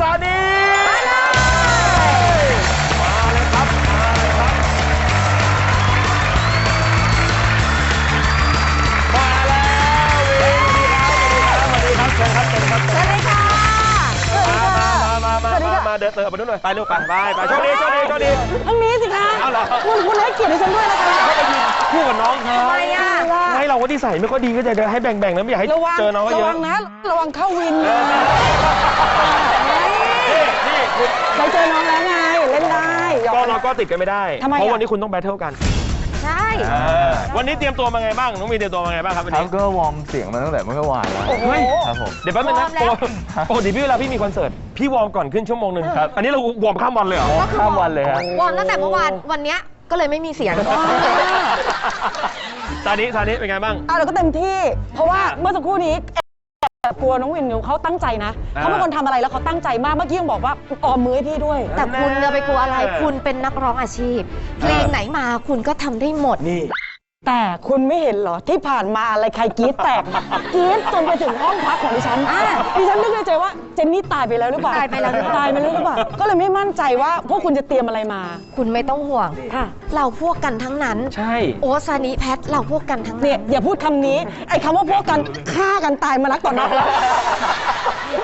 ซานีมาเลยครับมาเลยครับมาแล้ววินดีครับสวัสดีครับสวัสดีครับเชิญครับเชิญครับ สวัสดีค่ะมามามามามาเดินเติมมาดูหน่อย ไปลูกไปไปไปโชคดีโชคดีโชคดี ทางนี้สิคะเอาเหรอ คุณคุณให้เกียรติดิฉันด้วยนะคะเขาไปยืนคู่กับน้องเขาทำไมอะ ไม่เราก็ที่ใส่ไม่ค่อยดีก็จะให้แบ่งๆนะไม่อยากให้ระวังเจอน้องก็ระเยวังนะ ระวังเข้าวินนะ เคยเจอน้องแล้วไง เล่นได้หยอกก็กันเราก็ติดกันไม่ได้ ทำไมอะเพราะวันนี้คุณต้องแบทเทิลกัน ใช่ วันนี้เตรียมตัวมาไงบ้าง น้องมีเตรียมตัวมาไงบ้างครับวันครับนี้ก็วอร์มเสียงมาตั้งแต่เมื่อวานแล้วโอ้โห ครับผม เดี๋ยวแป๊บนึงนะปกติปกติพี่เวลาพี่มีคอนเสิร์ต พี่วอร์มก่อนขึ้นชั่วโมงหนึ่งครับ อันนี้เราวอร์มข้ามวันเลยเหรอข้ามวันเลยครับวอร์มตั้งแต่เมื่อวานวันเนี้ยก็เลยไม่มีเสียง ซานิซานิเป็นไงบ้างอะเราก็เต็มที่ เพราะว่าเมื่อสักครู่นี้ แอบกลัวน้องวินอยู่เขาตั้งใจนะอ่า เขาเป็นคนทำอะไรแล้วเขาตั้งใจมากเมื่อกี้ยังบอกว่าออมมือให้พี่ด้วย แต่คุณเนี่ยไปกลัวอะไร คุณเป็นนักร้องอาชีพ เพลงไหนมาคุณก็ทำได้หมด นี่ แต่คุณไม่เห็นเหรอที่ผ่านมาอะไรใครกรี๊ดแตกกรี๊ดจนไปถึงห้องพักของดิฉันดิฉันนึกในใจว่าเจนนี่ตายไปแล้วหรือเปล่าตายไปแล้วหรือเปล่าตายไปแล้วหรือเปล่าก็เลยไม่มั่นใจว่าพวกคุณจะเตรียมอะไรมา คุณไม่ต้องห่วงค่ะเราพวกกันทั้งนั้น ใช่โอซานิแพทเราพวกกันทั้งเนี่นั้ยนอย่าพูดคำนี้ไอ้คำว่าพวกกันฆ่ากันตายมานักต่อนักแล้ว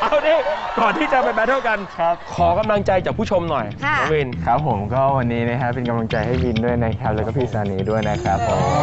เอาดิก่อนที่จะไปแบทเทิลกันครับ ขอกำลังใจจากผู้ชมหน่อยค่ะน้องวินครับผมก็วันนี้นะครับเป็นกำลังใจให้วินด้วยนะครับแล้วก็พี่ซานีด้วยนะครับผม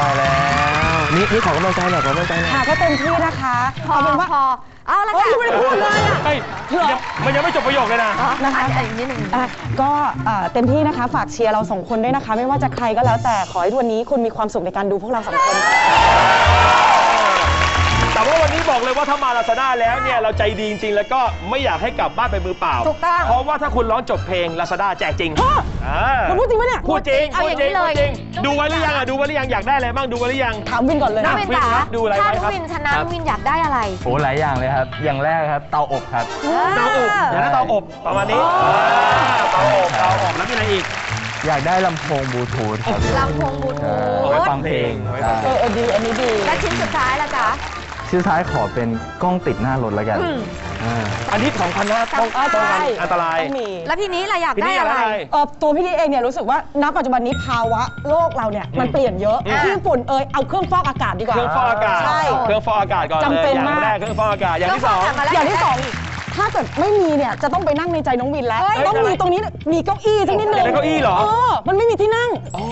ตายแล้ว นี่นี่ขอกำลังใจหน่อยขอกำลังใจหน่อย ค่ะก็เต็มที่นะคะพอเอาเป็นว่าพอเอาละโอ๊ยค่ะยังไม่ได้พูดเลยอะเฮ้ยยังมันยังไม่จบประโยคเลยนะอ๋อนะคะอ่อีกนิดหนึ่ง อะก็อ่าเต็มที่นะคะ ฝากเชียร์เราสองคนด้วยนะคะ ไม่ว่าจะใครก็แล้วแต่ขอให้วันนี้คุณมีความสุขในการดูพวกเราสองคนแต่ว่าวันนี้ บอกเลยว่าถ้ามาลาซาด้าแล้วเนี่ยเราใจดีจริงๆ แล้วก็ไม่อยากให้กลับบ้านไปมือเปล่า ถูกต้อง เพราะว่าถ้าคุณร้องจบเพลงลาซาด้าแจกจริงฮะอ่าคุณพูดจริงปะเนี่ย พูดจริงเอาอย่างนี้พูดจริเลยพูดจริง ดูไว้หรือยังอะดูไว้หรือยังอยากได้อะไรบ้างดูไว้หรือยัง ถามวินก่อนเลย น้ะองวินวินจ๋าครับดูอะไรถ้าไว้น้อครับงวินชนะน้องวินอยากได้อะไรโอ้หลายอย่างเลยครับ อย่างแรกครับ เตาอบครับ เตาอบอยากได้เตาอบประมาณนี้าเตาอบเตาอบแล้วมีอะไรอีก อยากได้ลำโพงบลูทูธครับลำโพงบลูทูธ เอาไว้ฟังเพลง เอาไว้ฟังเพลเออเออดี อันนี้ดี และชิ้นสุดท้ายละจ๊ะ ชื่อท้ายขอเป็นกล้องติดหน้ารถแล้วกันอืมอ่าอันนี้สำคัญนะต้องอ่าป้องกันใช่อันตราย ต้องมีแล้วพี่นี้ล่ะอยากพี่ได้นี่อยากอะไรได้อะไร เออตัวพี่ดีเองเนี่ยรู้สึกว่าณปัจจุบันนี้ภาวะโลกเราเนี่ยมันเปลี่ยนเยอะอืมที่ญี่ปุ่นเอยเอาเครื่องฟอกอากาศดีกว่า เครื่องฟอกอากาศ ใช่เครื่องฟอกอากาศก่อนเลยจำเป็นอย่างมาก แรกเครื่องฟอกอากาศ อย่างที่สองเครื่องฟอกอากาศมาแล้วอย่างที่สอง ถ้าเกิดไม่มีเนี่ยจะต้องไปนั่งในใจน้องวินแล้วเฮ้ยต้องมีตรงนี้มีเก้าอี้สักนิดนึงอยากได้เก้าอี้เหรอ เออ มันไม่มีที่นั่งโอ้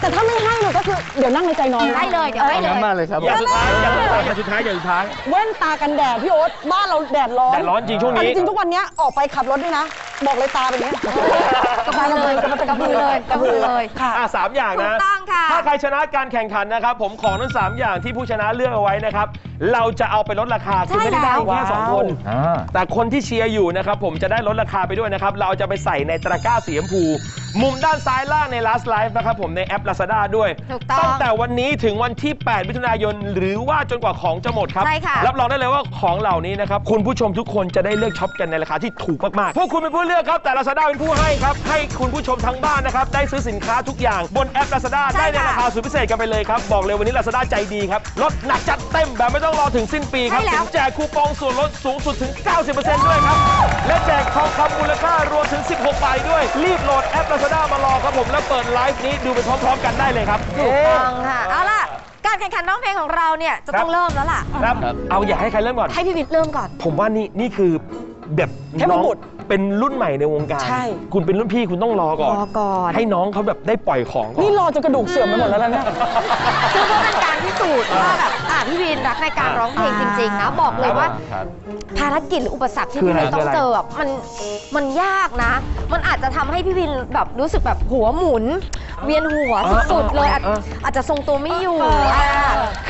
แต่ถ้าไม่ให้เนี่ยก็คือเดี๋ยวนั่งในใจน้องได้เลยเดี๋ยวให้เอาเลงั้นยมาเลยครับอย่างสุดท้ายอย่างสุดท้ายอย่างสุดท้ายอย่างสุดท้ายแว่นตากันแดดพี่โอ๊ตบ้านเราแดดร้อนแดดร้อนจริงช่วงนี้เอาจริงๆทุกวันเนี้ยออกไปขับรถด้วยนะ บอกเลยตาเป็นเนี้ยกระพือเลยกระพือเลยกระพือเลยค่ะ อะสามอย่างถูนะกต้องค่ะ ถ้าใครชนะการแข่งขันนะครับ ผมของทั้งสามอย่างที่ผู้ชนะเลือกเอาไว้นะครับ เราจะเอาไปลดราคาคือไม่ได้ได้แค่สองคน อ่า แต่คนที่เชียร์อยู่นะครับผมจะได้ลดราคาไปด้วยนะครับ เราจะไปใส่ในตะกร้าสีชมพู มุมด้านซ้ายล่างใน last live นะครับผมในแอป Lazada ด้วยถูกต้องตั้งแต่วันนี้ถึงวันที่ 8 มิถุนายน หรือว่าจนกว่าของจะหมดครับ ใช่ค่ะ รับรองได้เลยว่าของเหล่านี้นะครับ คุณผู้ชมทุกคนจะได้เลือกช็อปกันในราคาที่ถูกมากๆ พวกคุณเป็นผู้เลือกครับ แต่ Lazada เป็นผู้ให้ครับ ให้คุณผู้ชมทั้งบ้านนะครับ ได้ซื้อสินค้าทุกอย่างบนแอป Lazada ได้ในราคาสุดพิเศษกันไปเลยครับ บอกเลยวันนี้ Lazada ใจดีครับ ลดหนักจัดเต็มแบบไม่ต้องรอถึงสิ้นปีครับใช่แล้ว ถึงแจกคูปองส่วนลดสูงสุดถึง 90%ด้วยครับ และแจกทองคำมูลค่ารวมถึง 16ใบด้วย รีบโหลดแอป Lazada ด้ามารอครับผมแล้วเปิดไลฟ์นี้ดูไปพร้อมๆกันได้เลยครับ ถูกต้องค่ะเอาล่ะ การแข่งขันร้องเพลงของเราเนี่ยจะต้องเริ่มแล้วล่ะ ครับ เอาอยากให้ใครเริ่มก่อน ให้พี่วิทย์เริ่มก่อน ผมว่านี่นี่คือแบบเทพน้องบุตร เป็นรุ่นใหม่ในวงการ ใช่ คุณเป็นรุ่นพี่คุณต้องรอก่อน รอก่อนให้น้องเขาแบบได้ปล่อยของก่อนนี่รอจนกระดูกเสื่อมไปหมดแล้วนะเนี่ยคือเพื่อเป็นการพิสูจน์ว่าแบบอะพี่วินรักในการร้องเพลงจริง ๆ นะ บอกเลยว่า ครับ ภารกิจหรืออุปสรรคที่คือพี่อะไรวินต้องคืออะไร เจอแบบมันมันยากนะ มันอาจจะทำให้พี่วินแบบรู้สึกแบบหัวหมุน เวียนหัวสุดๆเลยอาจอาจจะทรงตัวไม่อยู่อะ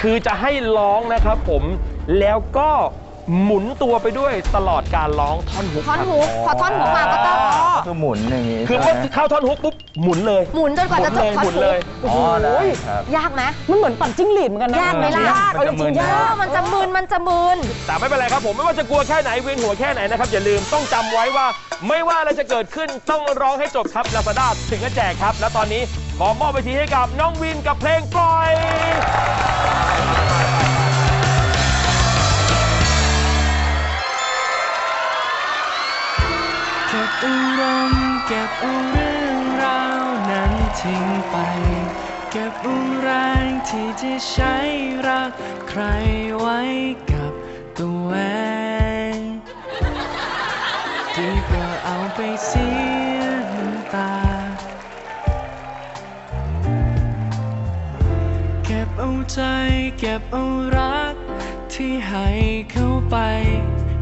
คือจะให้ร้องนะครับผมแล้วก็ หมุนตัวไปด้วยตลอดการร้องท่อนฮุกท่อนครับฮุกพอท่อนฮุกมาก็ต้องก็คือหมุนอย่างนี้คือใช่พอไหมเข้าท่อนฮุกปุ๊บหมุนเลย หมุนจนกว่าจะจบท่อนหมุนฮุเลยกอ๋อได้ครับยากไหมมันเหมือนปั่นจิ้งหรีดเหมือนกันนะยากไหมล่ะยากเอาจริงๆยาเอกอมันจะมึนมันจะมึนแต่ไม่เป็นไรครับผมไม่ว่าจะกลัวแค่ไหนเวียนหัวแค่ไหนนะครับอย่าลืมต้องจำไว้ว่า ไม่ว่าอะไรจะเกิดขึ้นต้องร้องให้จบครับลาซาด้าถึงจะแจกครับ และตอนนี้ขอมอบไปทีให้กับน้องวินกับเพลงปล่อย อารมณ์เก็บเอาเรื่องราวนั้นทิ้งไป เก็บเอาแรงที่จะใช้รักใครไว้กับตัวเองดีกว่าเอาไปเสียน้ำตา เก็บเอาใจเก็บเอารักที่ให้เข้าไป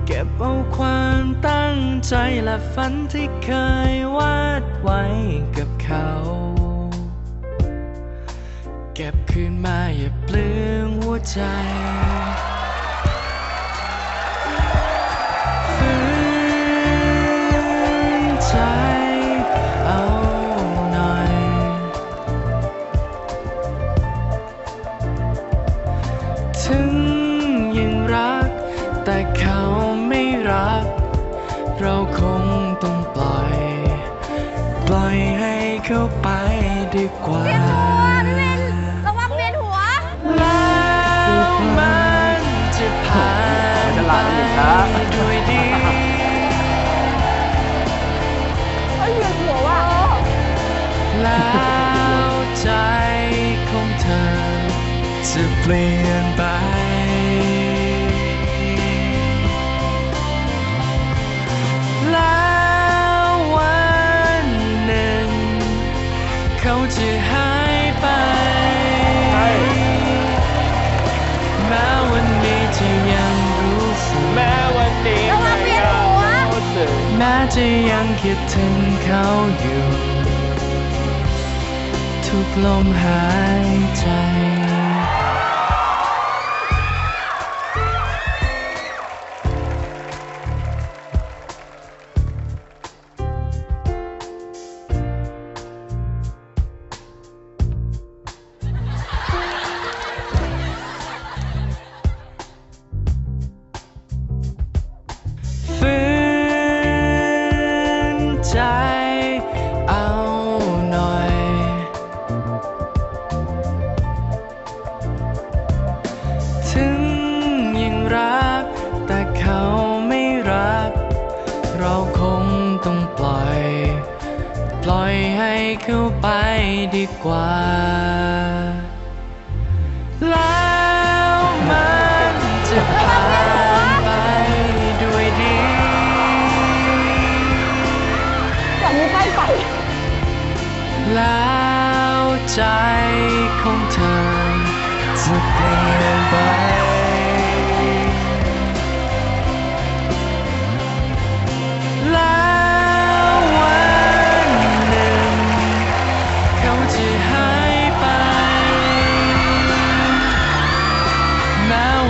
เก็บเอาความตั้งใจและฝันที่เคยวาดไว้กับเขา เก็บคืนมาอย่าเปลืองหัวใจ เข้าไปดีกว่าระวังเวียนหัวแล้วมันจะผ่านไปด้วยดีเอ้ยเวียนหัวว่ะแล้วใจของเธอจะเปลี่ยนไป จะหายไปแม้วันนี้จะยังรู้สึกแม้วันนี้ระวังเวียนหัวรู้สึกแม้จะยังคิดถึงเขาอยู่ ทุกลมหายใจ เราคงต้องปล่อย ปล่อยให้เขาไปดีกว่า แล้วมันจะผ่านไปด้วยดีจากนี้ใกล้ไปแล้วใจของเธอจะเปลี่ยน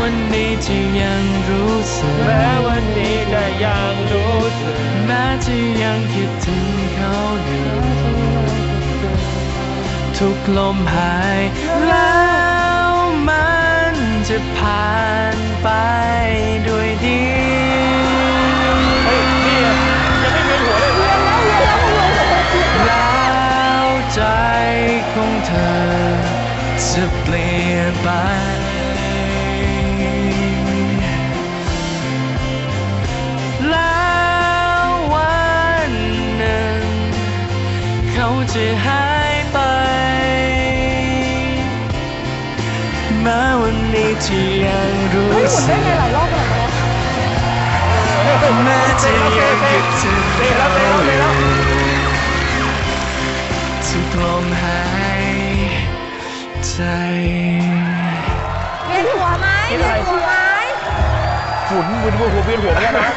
วันนี้จะยังรู้สึกแม้วันนี้จะยังรู้สึกแม้จะยังคิดถึงเขาอยู่ทุกลมหายแล้วมันจะผ่านไปด้วยดีเฮ้ยนี่ยังไม่เวียนหัวเลยเหรอแล้วใจของเธอจะเปลี่ยนไป แม้วันนี้จะยังรู้เฮ้ยหมุนสึได้กไงหลายรอบขนาดนี้แม้จะยังคิดถึงเตะแล้วเตะแล้วเตะแล้วทุกลมหายใจเวียนหัวไหมเวียนหัวไหมฝุ่นมึนหัวเวียนหัวเหมือนกันนะ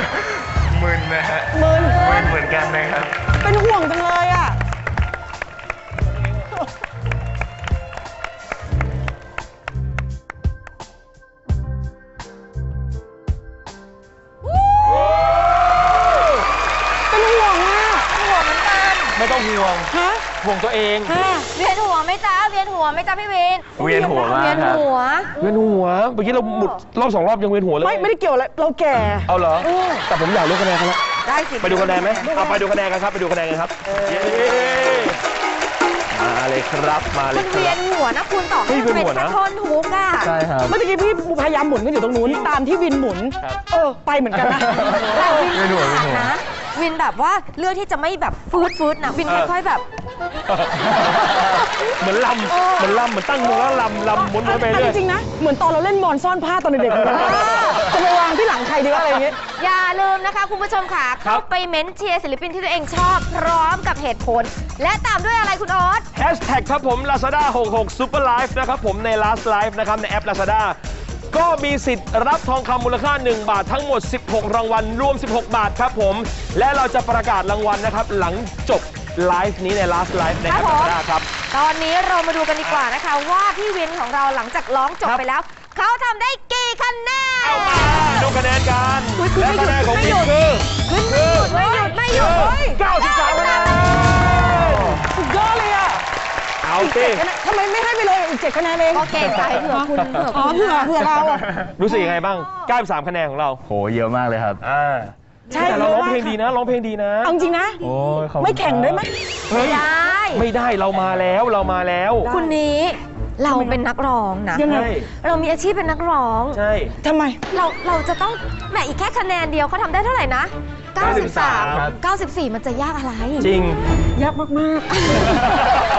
มึนนะฮะมึนมึนเหมือนกันนะครับ เป็นห่วงจังเลย ห่วงฮะห่วงตัวเองฮะเวียนหัวไหมจ๊ะเวียนหัวไหมจ๊ะพี่วินเวียนหัวมาเวีกยนครับหัว เวียนหัวเมื่อกี้เราหมุดรอบสองรอบยังเวียนหัวเลย ไม่ไม่ได้เกี่ยวอะไรเราแก่ เอาเหรอเออแต่ผมอยากรู้คะแนนเขาแล้วได้สิไปดูคะแนนไหมเอาไปดูคะแนนกันครับ ไปดูคะแนนกันครับเย้มาเลยครับมาเลมัยนคเวียรับนหัวนะคุณต่อให้เฮ้ยมันเป็นเวียนหัวนะแค่ท่อนฮุกอะใช่ครับเมื่อกี้พี่พยายามหมุนกันอยู่ตรงนู้นตามที่วินหมุนครับเออไปเหมือนกันนะแต่วินเวียนหัวขาดเวียนหัวนะ วินแบบว่าเลือกที่จะไม่แบบฟืดฟืดนะวินเออ ค่อยๆแบบ เหมือนลำเหมือนลำเหมือนตั้งวงแล้วลำลำหมุนๆไปเอาเรื่อยจริงๆนะ เหมือนตอนเราเล่นบอลซ่อนผ้าตอนเด็กๆเหมือนกันนะจะไปวางที่หลังใครดีวะอะไรอย่างเงี้ย อย่าลืมนะคะคุณผู้ชมค่ะ เข้าไปเม้นเชียร์ศิลปินที่ตัวเองชอบพร้อมกับเหตุผล และตามด้วยอะไรคุณโอ๊ต แฮชแท็กครับผม Lazada 66 Super Life นะครับผมใน Last Life นะครับในแอป Lazada ก็มีสิทธิ์รับทองคำมูลค่า 1 บาททั้งหมด 16 รางวัลรวม 16 บาทครับผม และเราจะประกาศรางวัลนะครับ หลังจบไลฟ์นี้ใน Last Life ในแอปครับผม Lazada ครับ ตอนนี้เรามาดูกันดีกว่านะคะ ว่าพี่วินของเราหลังจากร้องจบครับ ไปแล้ว เขาทำได้กี่คะแนน เอามาดูคะแนนกันอุ๊ยคือและไม่หยุคะดแนนของไม่วิหยุนดคือ ขึ้นไม่หยุดไม่หยุดไม่หยุดคือ93คะแนน เอาอีกสิเจ็ดคะแนนทำไมไม่ให้ไปเลยอีกเจ็ดคะแนนเองก็เก่งใจเผื่อคุณเผื่ออ๋อคุณเผื่อเผื่อเราอะรู้สึกยังไงบ้าง93คะแนนของเราโหเยอะมากเลยครับ อ่าใช่แต่เราร้องเยอะมากเพลงดีนะร้องเพลงดีนะ เอาจริงนะ โอ้ยขอบคุณไม่แข่งได้ไหมเฮ้ยได้ ไม่ได้เรามาแล้วเรามาแล้ว คุณนี้เราเป็นนักร้องนะ ยังไงใช่เรามีอาชีพเป็นนักร้อง ใช่ ทำไม เราเราจะต้องแหมอีกแค่คะแนนเดียวเขาทำได้เท่าไหร่นะ 93 93 94มันจะยากอะไร จริง ยากมากๆ